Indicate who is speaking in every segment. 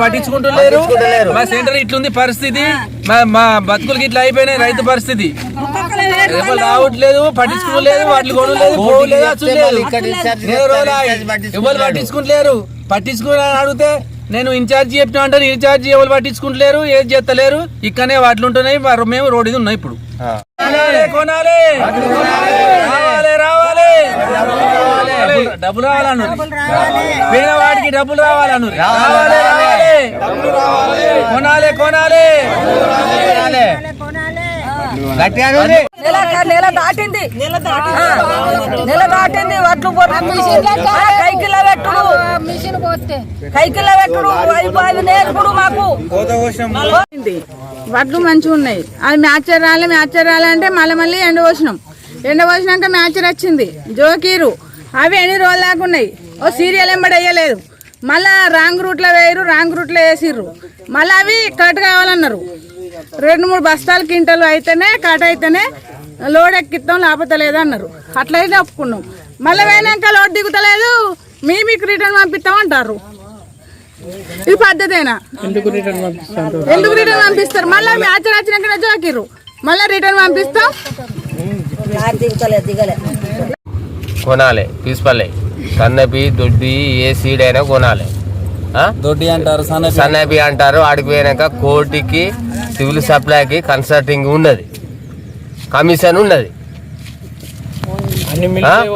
Speaker 1: పట్టించుకుంటలేరు మా సెంటర్ ఇట్లుంది పరిస్థితి మా బతుకులకి ఇట్లా అయిపోయినాయి రైతు పరిస్థితి ఎవరు రావట్లేదు పట్టించుకోలేదు వాటిని కొనలేదు. ఎవరు పట్టించుకుంటలేరు పట్టించుకుని అడిగితే నేను ఇన్ఛార్జి చెప్పిన అంటారు ఇన్ఛార్జి ఎవరు పట్టించుకుంటలేరు ఏది చేస్తలేరు ఇక్కడనే వాటిలు ఉంటున్నాయి మేము రోడ్డు మీద ఉన్నాం ఇప్పుడు కొనాలి, రావాలి రావాలి డబ్బులు- రావాలన్నారు పేదవాడికి డబ్బులు రావాలన్నారు రావాలి కొనాలి కొనాలి.
Speaker 2: నెల నెల దాటింది. ఆ, నెల దాటింది. వడ్లు కైకిల్ల పెట్టుడు.
Speaker 3: మిషన్ పోతే
Speaker 2: కైకిల్ల పెట్టుడు. అవి అవి నేర్పుడు మాకు.
Speaker 4: వడ్లు మంచిగా ఉన్నాయి. అది మ్యాచర్ రాలే మ్యాచర్ రాలే అంటే మళ్ళీ మళ్ళీ ఎండ పోసినాం. ఎండ పోసినాక మ్యాచర్ వచ్చింది. జోకీరు. అవి ఎన్ని రోజులు దాకా ఉన్నాయి? ఓ సీరియల్ ఎంబడి వేయలేదు. మళ్ళా రాంగ్ రూట్లో వేయరు రాంగ్ రూట్లో వేసిర్రు. మళ్ళీ అవి కట్ కావాలన్నారు. రెండు మూడు బస్తాలు కింటలు అయితేనే కట్ అయితేనే లోడ్ ఎక్కిస్తాం లేకపోతే లేదన్నారు. అట్లయితే ఒప్పుకున్నాం. మళ్ళీ పోయినాక లోడ్ దిగుతలేదు మీ మీకు రిటర్న్ పంపిస్తాం అంటారు. ఇది పద్ధతేనా? ఎందుకు రిటర్న్ పంపిస్తారు? మళ్ళీ మ్యాచ్ వచ్చినాక జోకిర్రు. మళ్ళీ రిటర్న్ పంపిస్తాం.
Speaker 5: కొనాలి పీసుపల్లి సన్నపి దొడ్డి ఏ సీడ్ అయినా కొనాలి?
Speaker 1: దొడ్డి అంటారు సన్న
Speaker 5: సన్నపి అంటారు ఆడికి పోయినాక కోర్టుకి సివిల్ సప్లైకి కన్సల్టింగ్ ఉన్నది. కమిషన్ ఉన్నది?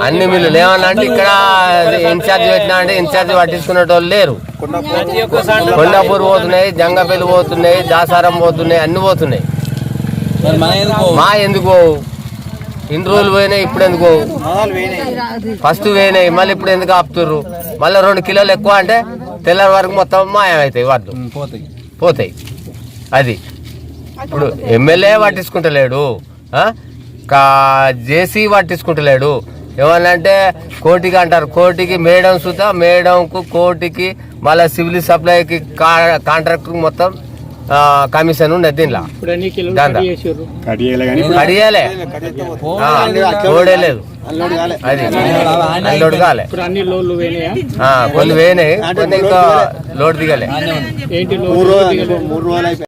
Speaker 5: అన్ని మిల్లులు ఏమన్నా అంటే ఇక్కడ ఇన్ఛార్జ్ పెట్టినా అంటే ఇన్ఛార్జ్ పట్టించుకునే వాళ్ళు లేరు కొండాపూర్ పోతున్నాయి జంగపల్లి పోతున్నాయి దాసారం పోతున్నాయి అన్ని పోతున్నాయి. మా ఎందుకు? ఇన్ని రోజులు పోయినాయి ఇప్పుడు ఎందుకు? ఫస్ట్ పోయినాయి మళ్ళీ ఇప్పుడు ఎందుకు ఆపుతుర్రు? మళ్ళీ రెండు కిలోలు ఎక్కువ అంటే తెల్లారి వరకు మొత్తం మాయమవుతాయి వడ్లు
Speaker 1: పోతాయి.
Speaker 5: పోతాయి. అది. ఇప్పుడు ఎమ్మెల్యే పట్టించుకుంటలేడు జేసీ పట్టించుకుంటలేడు. ఏమన్నంటే కోటికి అంటారు. కోటికి మేడం సుతా మేడంకు కోటికి మళ్ళీ సివిల్ సప్లైకి కా- కాంట్రాక్ట్ మొత్తం కమిషన్ ఉన్నది దీనిలో. దాంట్లో కడియాలే కోడేలేదు అది. అన్లోడ్ కాలే. ఆ, కొన్ని వేయినాయి కొన్ని ఇంకా లోడ్ దిగలే.